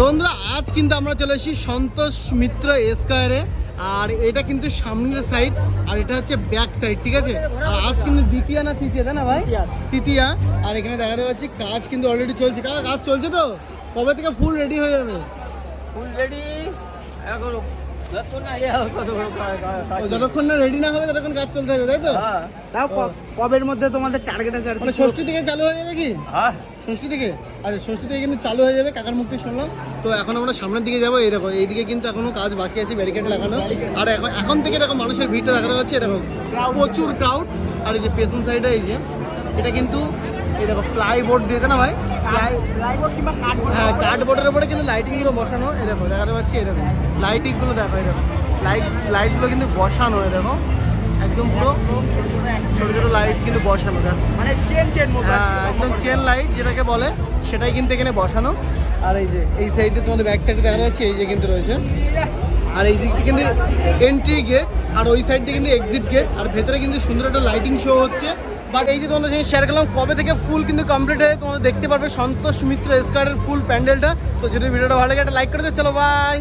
বন্ধুরা আজ কিন্তু আমরা চলে এসেছি সন্তোষ মিত্র স্কোয়ারে আর এটা কিন্তু সামনের সাইড আর এটা হচ্ছে ব্যাক সাইড ঠিক আছে? আর আজ কিন্তু দ্বিতীয় না তৃতীয় তাই না ভাই? তৃতীয়া। তৃতীয়া। আর এখানে দেখাতে পাচ্ছি কাজ কিন্তু অলরেডি চলছে। কাকা কাজ চলছে তো? কবে থেকে ফুল রেডি হয়ে যাবে? ফুল রেডি এখন যতক্ষণ না রেডি না হবে ততক্ষণ কাজ চলতে হবে তাই তো? হ্যাঁ। তাও কবের মধ্যে তোমাদের টার্গেট আছে মানে ষষ্ঠী থেকে চালু হয়ে যাবে কি? হ্যাঁ। ষষ্ঠী থেকে? আচ্ছা ষষ্ঠী থেকে কিন্তু চালু হয়ে যাবে কাকার থেকে শুনলাম। তো এখন আমরা সামনের দিকে যাব এই দেখো এইদিকে কিন্তু এখনও কাজ বাকি আছে ব্যারিকেড লাগানো। আর এখন এখন থেকে দেখো মানুষের ভিড়টা দেখাতে যাচ্ছে এরকম প্রচুর ক্রাউড আর এই যে পেছন সাইডে এই যে এটা কিন্তু এই দেখো প্লাই বোর্ড দিয়েছে না ভাই? প্লাইবোর্ড হ্যাঁ কার্ডবোর্ডের উপরে কিন্তু লাইটিংগুলো বসানো এই দেখো দেখাতে পাচ্ছি এই দেখো লাইটিংগুলো দেখো এই দেখো লাইট লাইটগুলো কিন্তু বসানো এই দেখো একদম পুরো ছোট ছোট লাইট কিন্তু বসানো দেখো। মানে চেন চেন হ্যাঁ একদম চেন লাইট যেটাকে বলে সেটাই কিন্তু এখানে বসানো। আর এই যে এই সাইডে তোমাদের ব্যাক সাইডে দেখা যাচ্ছে এই যে কিন্তু রয়েছে। আর এই দিকটি কিন্তু এন্ট্রি গেট আর ওই সাইডে কিন্তু এক্সিট গেট আর ভেতরে কিন্তু সুন্দর একটা লাইটিং শো হচ্ছে। বাট এই যে তোমাদের সঙ্গে শেয়ার করলাম, কবে থেকে ফুল কিন্তু কমপ্লিট হয়ে তোমরা দেখতে পারবে সন্তোষ মিত্র স্কোয়ারের ফুল প্যান্ডেলটা। তো যদি ভিডিওটা ভালো লাগে, একটা লাইক করে দিও। চলো বাই